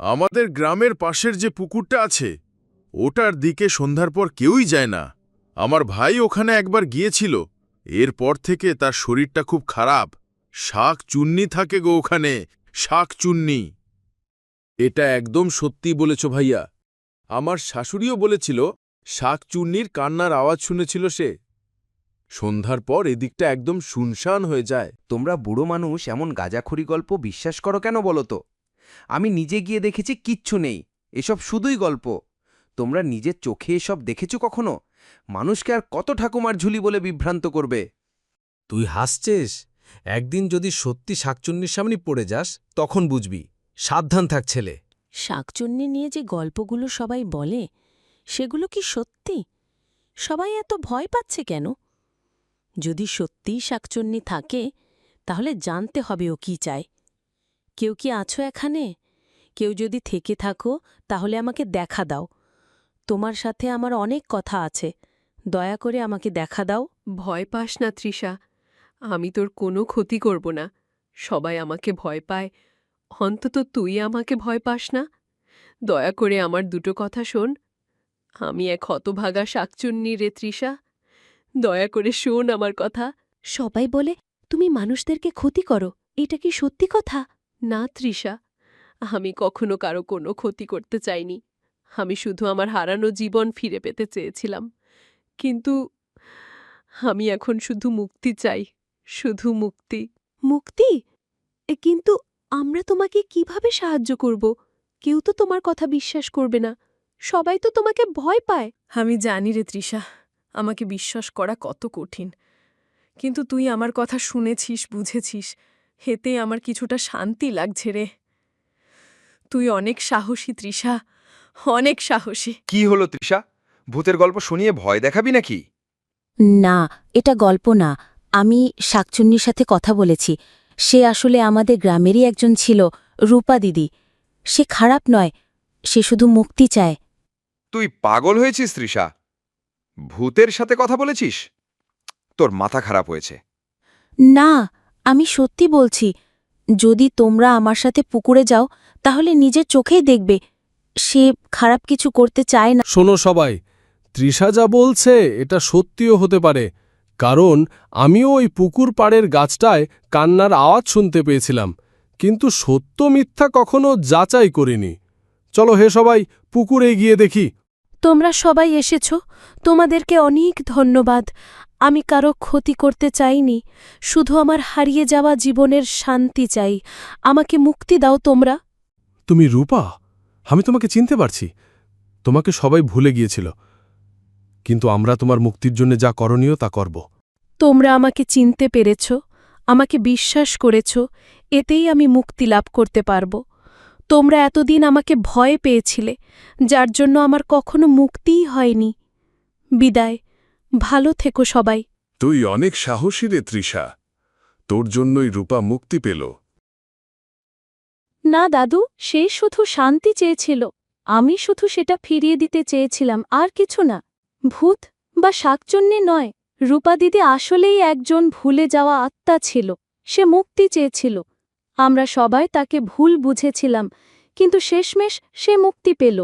আমাদের গ্রামের পাশের যে পুকুরটা আছে, ওটার দিকে সন্ধ্যার পর কেউই যায় না। আমার ভাই ওখানে একবার গিয়েছিল, এরপর থেকে তার শরীরটা খুব খারাপ। শাক চুন্নি থাকে গো ওখানে, শাক চুন্নি। এটা একদম সত্যি বলেছ ভাইয়া। আমার শাশুড়িও বলেছিল, শাক চুন্নির কান্নার আওয়াজ শুনেছিল সে। সন্ধ্যার পর এদিকটা একদম শুনশান হয়ে যায়। তোমরা বুড়ো মানুষ এমন গাঁজাখড়ি গল্প বিশ্বাস করো কেন বলো তো? আমি নিজে গিয়ে দেখেছি কিচ্ছু নেই এসব শুধুই গল্প। তোমরা নিজের চোখে এসব দেখেছ কখনো? মানুষকে আর কত ঠাকুমার ঝুলি বলে বিভ্রান্ত করবে? তুই হাসছিস? একদিন যদি সত্যি শাকচুন্নির সামনে পড়ে যাস তখন বুঝবি। সাবধান থাক ছেলে। শাকচুন্নি নিয়ে যে গল্পগুলো সবাই বলে সেগুলো কি সত্যি? সবাই এত ভয় পাচ্ছে কেন? যদি সত্যিই শাকচুন্নি থাকে তাহলে জানতে হবে ও কি চায়। কেউ কি আছো এখানে? কেউ যদি থেকে থাকো তাহলে আমাকে দেখা দাও। তোমার সাথে আমার অনেক কথা আছে। দয়া করে আমাকে দেখা দাও। ভয় পাস না তৃষা। আমি তোর কোনো ক্ষতি করব না। সবাই আমাকে ভয় পায়। অন্তত তুই আমাকে ভয় পাস না। দয়া করে আমার দুটো কথা শোন। আমি এক হতভাগা শাকচুন্নি রে তৃষা। দয়া করে শোন আমার কথা। সবাই বলে তুমি মানুষদেরকে ক্ষতি করো। এটা কি সত্যি কথা? না তৃষা আমি কখনো কারও কোনো ক্ষতি করতে চাইনি। আমি শুধু আমার হারানো জীবন ফিরে পেতে চেয়েছিলাম। কিন্তু আমি এখন শুধু মুক্তি চাই শুধু মুক্তি। মুক্তি? কিন্তু আমরা তোমাকে কীভাবে সাহায্য করব? কেউ তো তোমার কথা বিশ্বাস করবে না। সবাই তো তোমাকে ভয় পায়। আমি জানি রে তৃষা আমাকে বিশ্বাস করা কত কঠিন। কিন্তু তুই আমার কথা শুনেছিস বুঝেছিস। হেতে আমার কিছুটা শান্তি লাগছে রে। তুই অনেক সাহসী তৃষা। অনেক সাহসী। কি হলো তৃষা? ভূতের গল্প শুনিয়ে ভয় দেখাবি নাকি? না এটা গল্প না। আমি শাকচুন্নির সাথে কথা বলেছি। সে আসলে আমাদের গ্রামেরই একজন ছিল রূপা দিদি। সে খারাপ নয় সে শুধু মুক্তি চায়। তুই পাগল হয়েছিস তৃষা। ভূতের সাথে কথা বলেছিস? তোর মাথা খারাপ হয়েছে। না আমি সত্যি বলছি, যদি তোমরা আমার সাথে পুকুরে যাও, তাহলে নিজের চোখেই দেখবে। সে খারাপ কিছু করতে চায় না। শোনো সবাই, তৃষা যা বলছে, এটা সত্যিও হতে পারে। কারণ, আমিও ওই পুকুর পাড়ের গাছটায় কান্নার আওয়াজ শুনতে পেয়েছিলাম। কিন্তু সত্য মিথ্যা কখনো যাচাই করিনি। চলো হে সবাই, পুকুরে গিয়ে দেখি। তোমরা সবাই এসেছ তোমাদেরকে অনেক ধন্যবাদ। আমি কারও ক্ষতি করতে চাইনি শুধু আমার হারিয়ে যাওয়া জীবনের শান্তি চাই। আমাকে মুক্তি দাও তোমরা। তুমি রূপা? আমি তোমাকে চিনতে পারছি। তোমাকে সবাই ভুলে গিয়েছিল। কিন্তু আমরা তোমার মুক্তির জন্য যা করণীয় তা করব। তোমরা আমাকে চিনতে পেরেছ আমাকে বিশ্বাস করেছ এতেই আমি মুক্তি লাভ করতে পারব। তোমরা এতদিন আমাকে ভয় পেয়েছিলে যার জন্য আমার কখনো মুক্তিই হয়নি। বিদায় ভালো থেকো সবাই। তুই অনেক সাহসী রে তৃষা। তোর জন্যই রূপা মুক্তি পেল। না দাদু সে শুধু শান্তি চেয়েছিল। আমি শুধু সেটা ফিরিয়ে দিতে চেয়েছিলাম আর কিছু না। ভূত বা শাকচন্যে নয় রূপা দিদি আসলেই একজন ভুলে যাওয়া আত্মা ছিল। সে মুক্তি চেয়েছিল। আমরা সবাই তাকে ভুল বুঝেছিলাম কিন্তু শেষমেশ সে মুক্তি পেল।